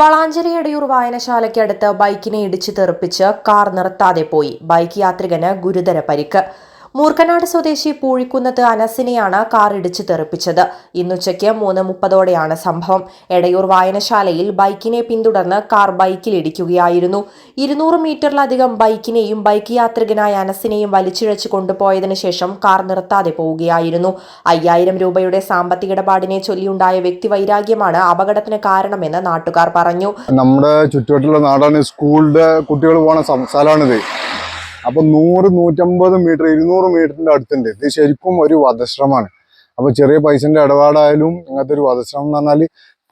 വളാഞ്ചേരി എടയൂർ വായനശാലയ്ക്കടുത്ത് ബൈക്കിനെ ഇടിച്ചു തെറിപ്പിച്ച് കാർ നിർത്താതെ പോയി. ബൈക്ക് യാത്രികന് ഗുരുതര പരിക്ക്. മൂർക്കനാട് സ്വദേശി പൂഴിക്കുന്നത്ത് അനസിനെയാണ് കാർ ഇടിച്ചു തെറിപ്പിച്ചത്. ഇന്നുച്ചയ്ക്ക് മൂന്ന് മുപ്പതോടെയാണ് സംഭവം. എടയൂർ വായനശാലയിൽ ബൈക്കിനെ പിന്തുടർന്ന് കാർ ബൈക്കിൽ ഇടിക്കുകയായിരുന്നു. ഇരുന്നൂറ് മീറ്ററിലധികം ബൈക്കിനെയും ബൈക്ക് യാത്രികനായ അനസിനെയും വലിച്ചിഴച്ച് കൊണ്ടുപോയതിനു ശേഷം കാർ നിർത്താതെ പോവുകയായിരുന്നു. അയ്യായിരം രൂപയുടെ സാമ്പത്തിക ഇടപാടിനെ ചൊല്ലിയുണ്ടായ വ്യക്തി വൈരാഗ്യമാണ് അപകടത്തിന് കാരണമെന്ന് നാട്ടുകാർ പറഞ്ഞു. നമ്മുടെ ചുറ്റുവട്ടുള്ള നാടാണ് സ്കൂളിലെ കുട്ടികൾ പോണ സ്ഥലമാണിത്. അപ്പൊ നൂറ് നൂറ്റമ്പത് മീറ്റർ ഇരുന്നൂറ് മീറ്ററിന്റെ അടുത്തുണ്ട്. ഇത് ശരിക്കും ഒരു വധശ്രമമാണ്. അപ്പൊ ചെറിയ പൈസന്റെ ഇടപാടായാലും ഇങ്ങനത്തെ ഒരു വധശ്രമം എന്ന് പറഞ്ഞാൽ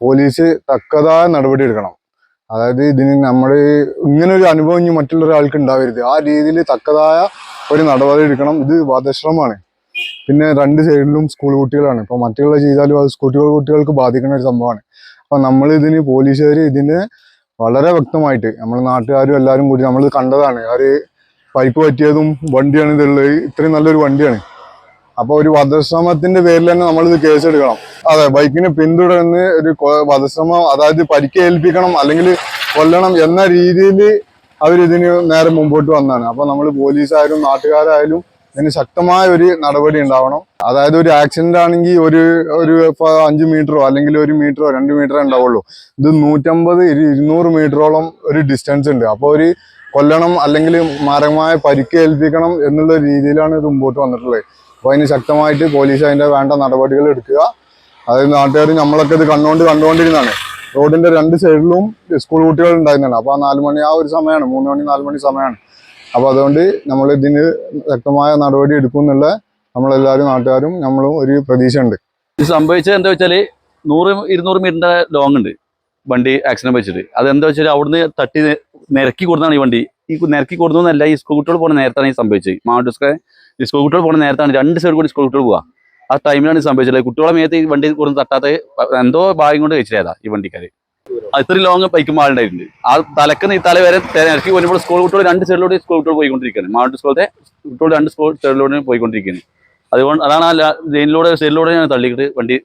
പോലീസ് തക്കതായ നടപടി എടുക്കണം. അതായത് ഇതിന് നമ്മൾ ഇങ്ങനെ ഒരു അനുഭവം ഇനി മറ്റുള്ള ഒരാൾക്ക് ഉണ്ടാവരുത്. ആ രീതിയിൽ തക്കതായ ഒരു നടപടി എടുക്കണം. ഇത് വധശ്രമമാണ്. പിന്നെ രണ്ട് സൈഡിലും സ്കൂൾ കുട്ടികളാണ്. ഇപ്പൊ മറ്റുള്ള ചെയ്താലും അത് സ്കൂൾ കുട്ടികൾക്ക് ബാധിക്കുന്ന ഒരു സംഭവമാണ്. അപ്പൊ നമ്മൾ ഇതിന് പോലീസുകാർ ഇതിന് വളരെ വ്യക്തമായിട്ട് നമ്മൾ നാട്ടുകാരും എല്ലാവരും കൂടി നമ്മൾ കണ്ടതാണ് ആ പൈപ്പ് പറ്റിയതും വണ്ടിയാണ് ഇതുള്ളത്. ഇത്രയും നല്ലൊരു വണ്ടിയാണ്. അപ്പൊ ഒരു വധശ്രമത്തിന്റെ പേരിൽ തന്നെ നമ്മളിത് കേസെടുക്കണം. അതെ ബൈക്കിന് പിന്തുടർന്ന് ഒരു വധശ്രമം അതായത് പരിക്കേൽപ്പിക്കണം അല്ലെങ്കിൽ കൊല്ലണം എന്ന രീതിയിൽ അവരിതിന് നേരെ മുമ്പോട്ട് വന്നാണ്. അപ്പൊ നമ്മൾ പോലീസായാലും നാട്ടുകാരായാലും ഇതിന് ശക്തമായ ഒരു നടപടി ഉണ്ടാവണം. അതായത് ഒരു ആക്സിഡന്റ് ആണെങ്കിൽ ഒരു ഒരു അഞ്ചു മീറ്ററോ അല്ലെങ്കിൽ ഒരു മീറ്ററോ രണ്ട് മീറ്ററോ ഉണ്ടാവുള്ളൂ. ഇത് നൂറ്റമ്പത് ഇരു- ഇരുന്നൂറ് മീറ്ററോളം ഒരു ഡിസ്റ്റൻസ് ഉണ്ട്. അപ്പോൾ ഒരു കൊല്ലണം അല്ലെങ്കിൽ മാരകമായ പരിക്കേൽപ്പിക്കണം എന്നുള്ള രീതിയിലാണ് ഇത് മുമ്പോട്ട് വന്നിട്ടുള്ളത്. അപ്പോൾ അതിന് ശക്തമായിട്ട് പോലീസ് അതിന്റെ വേണ്ട നടപടികൾ എടുക്കുക. അതായത് നാട്ടുകാർ നമ്മളൊക്കെ ഇത് കണ്ടുകൊണ്ട് കണ്ടുകൊണ്ടിരുന്നതാണ്. റോഡിന്റെ രണ്ട് സൈഡിലും സ്കൂൾ കുട്ടികൾ ഉണ്ടായിരുന്നതാണ്. അപ്പോൾ ആ നാല് മണി ആ ഒരു സമയമാണ്. മൂന്ന് മണി നാല് മണി സമയമാണ്. അപ്പോൾ അതുകൊണ്ട് നമ്മൾ ഇതിന് ശക്തമായ നടപടി എടുക്കും എന്നുള്ള നമ്മളെല്ലാവരും നാട്ടുകാരും നമ്മളും ഒരു പ്രതീക്ഷ ഉണ്ട് ഇത് സംഭവിച്ചത് എന്താ വെച്ചാൽ നൂറ് ഇരുന്നൂറ് മീറ്ററിന്റെ ലോങ് ഉണ്ട് വണ്ടി ആക്സിഡന്റ് വെച്ചിട്ട് അത് എന്താ വെച്ചാൽ അവിടുന്ന് തട്ടി നിരക്കി കൊടുത്താണ് ഈ വണ്ടി. ഈ നിരക്കി കൊടുക്കുന്നതല്ല ഈ സ്കൂൾ കുട്ടികൾ പോകുന്ന നേരത്താണ് ഈ സംഭവിച്ചത്. മാവട്ട സ്കൂൾ ഈ സ്കൂൾ കുട്ടികൾ പോകുന്ന നേരത്താണ് രണ്ട് സൈഡ് കൂടി സ്കൂൾ കുട്ടികൾ പോകുക ആ ടൈമിലാണ് സംഭവിച്ചത്. കുട്ടികളെ മേത്ത് ഈ വണ്ടി കൊടുത്ത് തട്ടാത്ത എന്തോ ഭാഗ്യം കൊണ്ട് കഴിച്ചതാ ഈ വണ്ടിക്കാര്. ആ ഇത്രയും ലോങ് ബൈക്കും ആളുണ്ടായിട്ടുണ്ട്. ആ തലക്കുന്ന ഈ തല വരെ നിരക്കി വരുമ്പോൾ സ്കൂൾ കുട്ടികൾ രണ്ട് സൈഡിലൂടെ സ്കൂൾ കുട്ടികൾ പോയിക്കൊണ്ടിരിക്കുകയാണ്. മാവട്ട സ്കൂളത്തെ കുട്ടികൾ രണ്ട് സ്കൂൾ സൈഡിലൂടെ പോയിക്കൊണ്ടിരിക്കുകയാണ്. അതുകൊണ്ട് അതാണ് ലൈനിലൂടെ സൈഡിലൂടെ ഞാൻ തള്ളിയിട്ട് വണ്ടി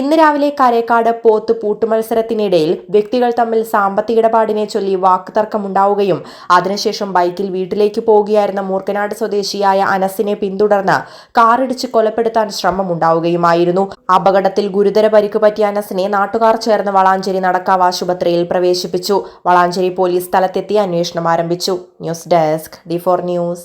ഇന്ന് രാവിലെ കരേക്കാട് പോത്ത് പൂട്ടുമത്സരത്തിനിടയിൽ വ്യക്തികൾ തമ്മിൽ സാമ്പത്തിക ഇടപാടിനെ ചൊല്ലി വാക്കുതർക്കമുണ്ടാവുകയും അതിനുശേഷം ബൈക്കിൽ വീട്ടിലേക്ക് പോവുകയായിരുന്ന മൂർക്കനാട് സ്വദേശിയായ അനസിനെ പിന്തുടർന്ന് കാറിടിച്ച് കൊലപ്പെടുത്താൻ ശ്രമം ശ്രമമുണ്ടാവുകയുമായിരുന്നു അപകടത്തിൽ ഗുരുതര പരിക്ക് പറ്റിയ അനസിനെ നാട്ടുകാർ ചേർന്ന് വളാഞ്ചേരി നടക്കാവ് ആശുപത്രിയിൽ പ്രവേശിപ്പിച്ചു. വളാഞ്ചേരി പോലീസ് സ്ഥലത്തെത്തി അന്വേഷണം ആരംഭിച്ചു. News desk D four news.